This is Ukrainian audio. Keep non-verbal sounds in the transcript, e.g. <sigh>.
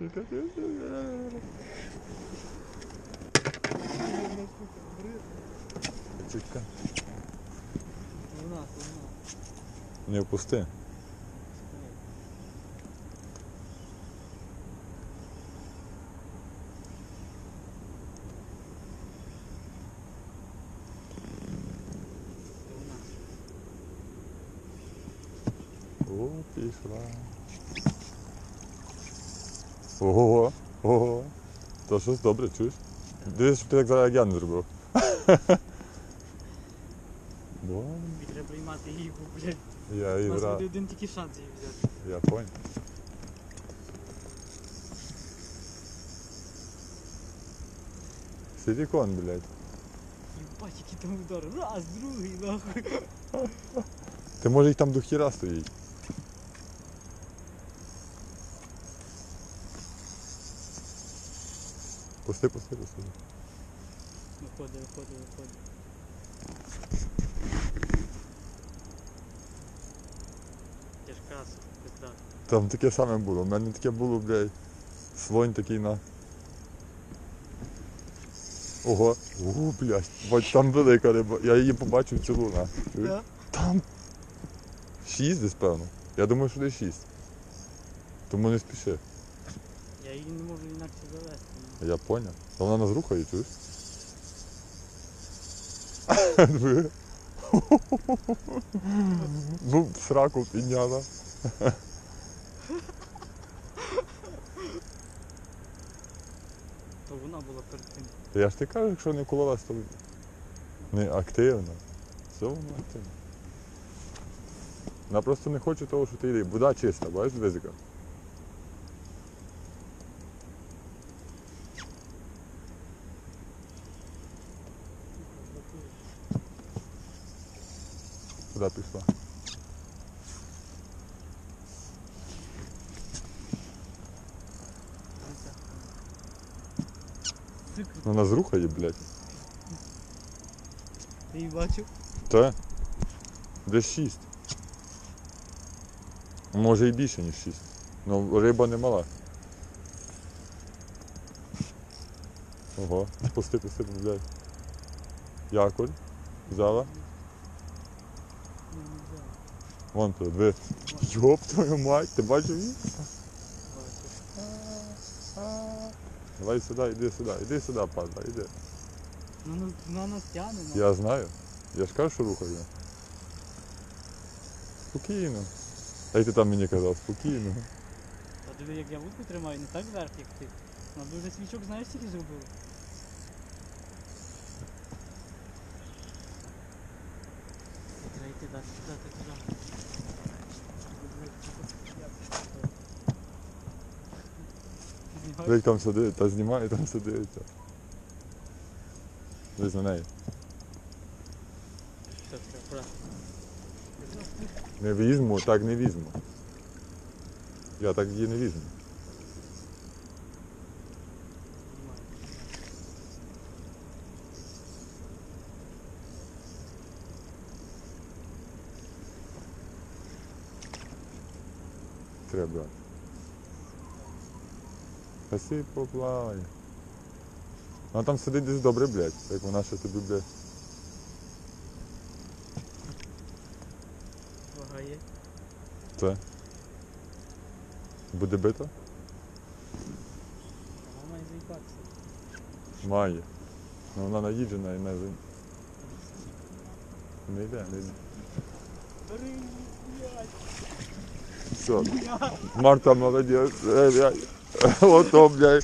Чутка. Не впусти. О, пішла. Ого, ого. То щось добре, чуєш? Дивись, щоб ти так зараз я не зробив. <laughs> Тобі треба приймати її, блядь, я у нас буде один тільки шанс її взяти. Я понял. Силикон, блядь. Єбать, який там удар. Раз, другий, нахуй. Ти може їх там до хіра стоїть. Пусти, пусти, пусти. Виходить, виходить, виходить. Тяжка, пизда. Там таке саме було. У мене таке було, блядь. Слонь такий на. Ого. Ого, блядь. Бач, там велика риба. Я її побачив цілу на. Да? Там. Шість десь, певно. Я думаю, що десь шість. Тому не спіши. Я її не можу інакше завести. Я понял. Та вона нас рухає, чуєш? Диви. Ну, сраку підняла. То вона була перед тим. Та я ж ти кажу, якщо не кололась, то не активна. Все воно активно. Вона просто не хоче того, що ти йди. Вода чиста, бачиш, визика. Куди пішла? Сука, Ну нас рухає, блядь. ти її бачив? Та? Десь шість. Може і більше, ніж шість. Ну риба не мала. Ого, пусти, пусти, блядь. Якорь. Взяла. Вон тут, ви. Йоп твою мать, ти бачив її? Давай сюди, іди сюди, іди сюди, падла, іди. Ну, ну, нас тягне, ну. Я знаю. Я ж кажу, що рухаю. Спокійно. А й ти там мені казав, спокійно. Та диви, як я вудку тримаю, не так вверх, як ти. Вона дуже свічок, знаєш, скільки зробила? Далі, туди, туди. Як там сидить, та знімає, там сидиться. Дивись на неї. Все, все. Не візьму, так не візьму. Я так її не візьму. Треба брати. Хаси поплаває. Вона там сидить десь добре, блядь, як вона ще тобі, блядь. Вага є. Це. Буде бита? Вона має заїбатися. Має. Ну вона наїджена і не, за- не йде, не йде. adesso morto a nove di ottobre